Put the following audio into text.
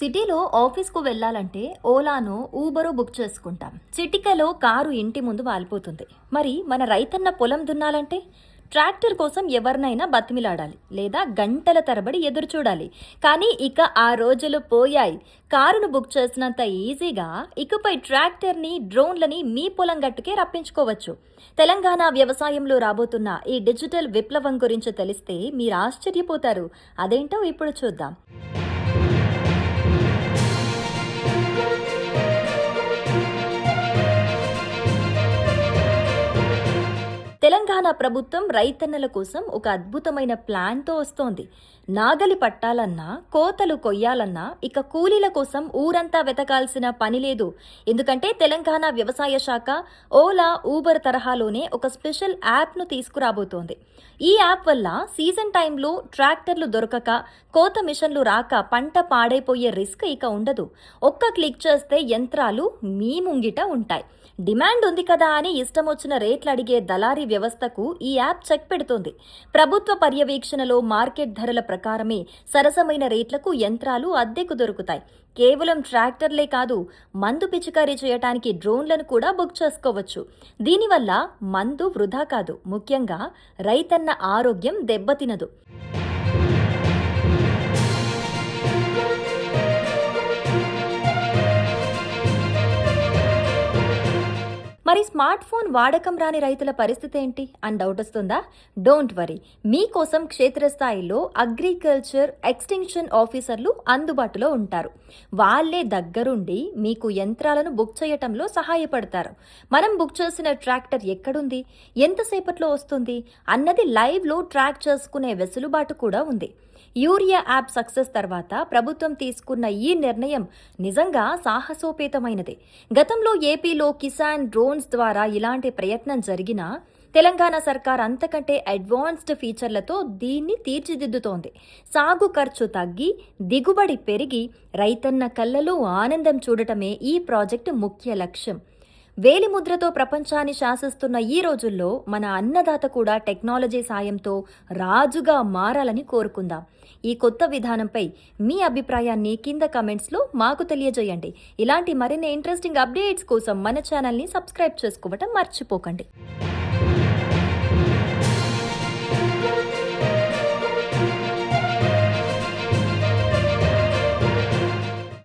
సిటీలో ఆఫీస్కు వెళ్ళాలంటే ఓలాను ఊబరో బుక్ చేసుకుంటాం. చిటికలో కారు ఇంటి ముందు వాలిపోతుంది. మరి మన రైతన్న పొలం దున్నాలంటే? ట్రాక్టర్ కోసం ఎవరినైనా బతిమిలాడాలి. లేదా గంటల తరబడి ఎదురు చూడాలి. కానీ ఇక ఆ రోజులు పోయాయి. కారును బుక్ చేసినంత ఈజీగా ఇకపై ట్రాక్టర్ని డ్రోన్లని మీ పొలం గట్టుకే రప్పించుకోవచ్చు. తెలంగాణ వ్యవసాయంలో రాబోతున్న ఈ డిజిటల్ విప్లవం గురించి తెలిస్తే మీరు ఆశ్చర్యపోతారు. అదేంటో ఇప్పుడు చూద్దాం. తెలంగాణ ప్రభుత్వం రైతన్నల కోసం ఒక అద్భుతమైన ప్లాన్తో వస్తోంది. నాగలి పట్టాలన్నా కోతలు కొయ్యాలన్నా ఇక కూలీల కోసం ఊరంతా వెతకాల్సిన పని లేదు. ఎందుకంటే తెలంగాణ వ్యవసాయ శాఖ ఓలా ఊబర్ తరహాలోనే ఒక స్పెషల్ యాప్ను తీసుకురాబోతోంది. ఈ యాప్ వల్ల సీజన్ టైంలో ట్రాక్టర్లు దొరకక కోత మిషన్లు రాక పంట పాడైపోయే రిస్క్ ఇక ఉండదు. ఒక్క క్లిక్ చేస్తే యంత్రాలు మీ ముంగిట ఉంటాయి. డిమాండ్ ఉంది కదా అని ఇష్టం వచ్చిన రేట్లు అడిగే దళారీ వ్యవస్థకు ఈ యాప్ చెక్ పెడుతోంది. ప్రభుత్వ పర్యవేక్షణలో మార్కెట్ ధరల ప్రకారమే సరసమైన రేట్లకు యంత్రాలు అద్దెకు దొరుకుతాయి. కేవలం ట్రాక్టర్లే కాదు మందు పిచికారీ చేయటానికి డ్రోన్లను కూడా బుక్ చేసుకోవచ్చు. దీనివల్ల మందు వృధా కాదు ముఖ్యంగా రైతన్న ఆరోగ్యం దెబ్బతినదు. మరి స్మార్ట్ ఫోన్ వాడకం రాని రైతుల పరిస్థితి ఏంటి? అని డౌట్ వస్తుందా? డోంట్ వరీ మీకోసం క్షేత్రస్థాయిలో అగ్రికల్చర్ ఎక్స్టెన్షన్ ఆఫీసర్లు అందుబాటులో ఉంటారు. వాళ్ళే దగ్గరుండి మీకు యంత్రాలను బుక్ చేయటంలో సహాయపడతారు. మనం బుక్ చేసిన ట్రాక్టర్ ఎక్కడుంది? ఎంతసేపట్లో వస్తుంది? అన్నది లైవ్లో ట్రాక్ చేసుకునే వెసులుబాటు కూడా ఉంది. యూరియా యాప్ సక్సెస్ తర్వాత ప్రభుత్వం తీసుకున్న ఈ నిర్ణయం నిజంగా సాహసోపేతమైనది. గతంలో ఏపీలో కిసాన్ డ్రోన్ డ్రోన్స్ ద్వారా ఇలాంటి ప్రయత్నం జరిగినా తెలంగాణ సర్కార్ అంతకంటే అడ్వాన్స్డ్ ఫీచర్లతో దీన్ని తీర్చిదిద్దుతోంది. సాగు ఖర్చు తగ్గి దిగుబడి పెరిగి రైతన్న కళ్ళలో ఆనందం చూడటమే ఈ ప్రాజెక్టు ముఖ్య లక్ష్యం. వేలిముద్రతో ప్రపంచాన్ని శాసిస్తున్న ఈ రోజుల్లో మన అన్నదాత కూడా టెక్నాలజీ సాయంతో రాజుగా మారాలని కోరుకుందాం. ఈ కొత్త విధానంపై మీ అభిప్రాయాన్ని కింద కమెంట్స్లో మాకు తెలియజేయండి. ఇలాంటి మరిన్ని ఇంట్రెస్టింగ్ అప్డేట్స్ కోసం మన ఛానల్ని సబ్స్క్రైబ్ చేసుకోవటం మర్చిపోకండి.